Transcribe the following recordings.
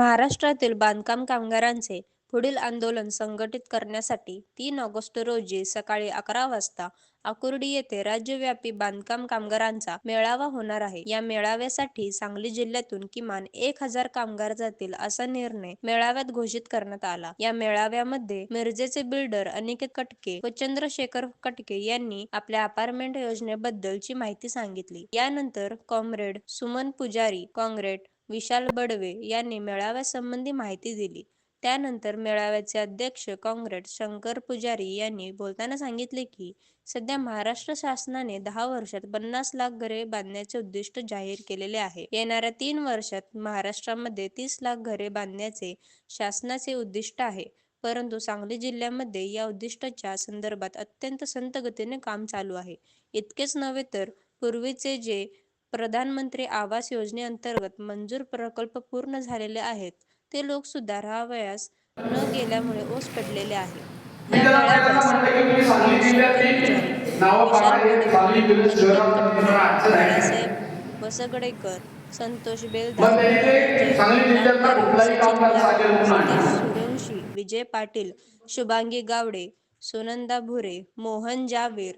महाराष्ट्रातील बांधकाम कामगारांचे पुढील आंदोलन संघटित करण्यासाठी तीन ऑगस्ट रोजी सकाळी अकरा वाजता आकुर्डी येथे राज्यव्यापी बांधकाम कामगारांचा मेळावा होणार आहे. या मेळाव्यासाठी सांगली जिल्ह्यातून किमान एक हजार कामगार जातील असा निर्णय मेळाव्यात घोषित करण्यात आला. या मेळाव्यामध्ये मिरजेचे बिल्डर अनिकेत कटके व चंद्रशेखर कटके यांनी आपल्या अपार्टमेंट योजनेबद्दलची माहिती सांगितली. यानंतर कॉम्रेड सुमन पुजारी काँग्रेड विशाल बडवे यांनी मेळाव्यासंबंधी माहिती दिली. त्यानंतर मेळाव्याचे अध्यक्ष काँग्रेस शंकर पुजारी यांनी बोलताना सांगितले की सध्या महाराष्ट्र शासनाने दहा वर्षात पन्नास लाख घरे बांधण्याचे उद्दिष्ट जाहीर केलेले आहे. येणाऱ्या तीन वर्षात महाराष्ट्रामध्ये तीस लाख घरे बांधण्याचे शासनाचे उद्दिष्ट आहे. परंतु सांगली जिल्ह्यामध्ये या उद्दिष्टाच्या संदर्भात अत्यंत संथ गतीने काम चालू आहे. इतकेच नव्हे तर पूर्वीचे जे प्रधानमंत्री आवास योजनेअंतर्गत मंजूर प्रकल्प पूर्ण झालेले आहेत ते लोक सुद्धा राहावयास न गेल्यामुळे ओस पडलेले आहे. बाळासाहेब वसगडेकर संतोष बेलदार. सूर्यवंशी विजय पाटील शुभांगी गावडे सुनंदा भुरे मोहन जावीर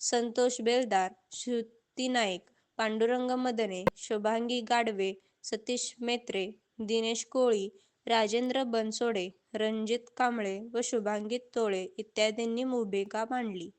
संतोष बेलदार श्रुती नाईक पांडुरंग मदने शुभांगी गाडवे सतीश मेत्रे दिनेश कोळी राजेंद्र बनसोडे रणजित कांबळे व शुभांगी तोळे इत्यादींनी भूमिका मांडली.